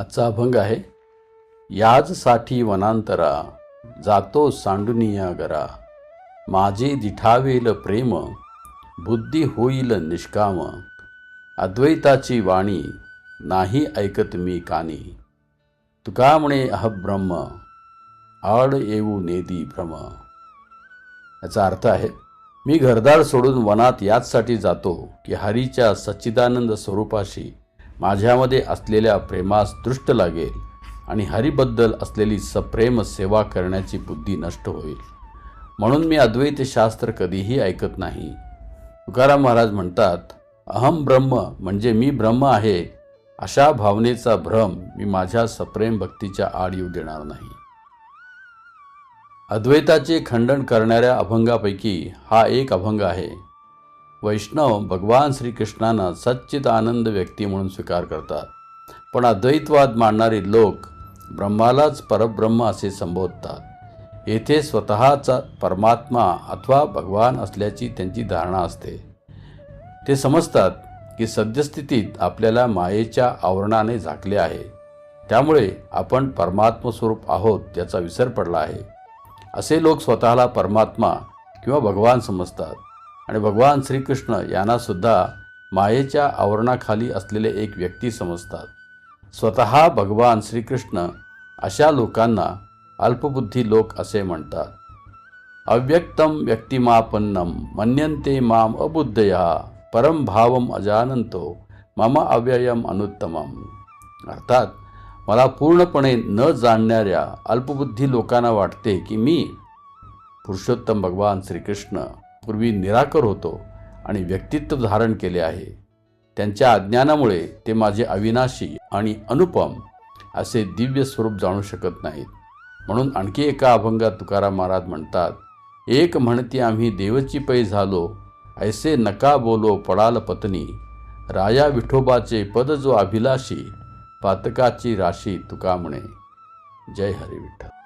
आजचा अभंग आहे याजसाठी वनांतरा जातो सांडुनिया गरा. माझे दिठावेल प्रेम बुद्धी होईल निष्काम. अद्वैताची वाणी नाही ऐकत मी कानी. तुका म्हणे अहब्रह्म आड येऊ नेदी भ्रम. याचा अर्थ आहे मी घरदार सोडून वनात याचसाठी जातो की हरीच्या सच्चिदानंद स्वरूपाशी माझ्यामध्ये असलेल्या प्रेमास दृष्ट लागेल आणि हरीबद्दल असलेली सप्रेम सेवा करण्याची बुद्धी नष्ट होईल. म्हणून मी अद्वैत शास्त्र कधीही ऐकत नाही. तुकाराम महाराज म्हणतात अहम ब्रह्म म्हणजे मी ब्रह्म आहे अशा भावनेचा भ्रम मी माझ्या सप्रेम भक्तीच्या आड येऊ देणार नाही. अद्वैताचे खंडन करणाऱ्या अभंगापैकी हा एक अभंग आहे. वैष्णव भगवान श्रीकृष्णांना सच्चित आनंद व्यक्ती म्हणून स्वीकार करतात. पण अद्वैतवाद मानणारे लोक ब्रह्मालाच परब्रह्म असे संबोधतात. येथे स्वतःचा परमात्मा अथवा भगवान असल्याची त्यांची धारणा असते. ते समजतात की सद्यस्थितीत आपल्याला मायेच्या आवरणाने झाकले आहे. त्यामुळे आपण परमात्मस्वरूप आहोत याचा विसर पडला आहे. असे लोक स्वतःला परमात्मा किंवा भगवान समजतात. आणि भगवान श्रीकृष्ण यांनासुद्धा मायेच्या आवरणाखाली असलेले एक व्यक्ती समजतात. स्वतः भगवान श्रीकृष्ण अशा लोकांना अल्पबुद्धी लोक असे म्हणतात. अव्यक्तम व्यक्तिमापन्नम मन्यन्ते माम अबुद्धया परम भावम अजानंतो मम अव्ययम अनुत्तमम. अर्थात मला पूर्णपणे न जाणणाऱ्या अल्पबुद्धी लोकांना वाटते की मी पुरुषोत्तम भगवान श्रीकृष्ण. पूर्वी निराकर होतो आणि व्यक्तित्व धारण केले आहे. त्यांच्या अज्ञानामुळे ते माझे अविनाशी आणि अनुपम असे दिव्य स्वरूप जाणू शकत नाहीत. म्हणून आणखी एका अभंगात तुकाराम महाराज म्हणतात एक म्हणती आम्ही देवची पै झालो ऐसे नका बोलो पडाल पत्नी. राया विठोबाचे पद जो अभिलाषी पातकाची राशी तुका म्हणे. जय हरी विठ्ठल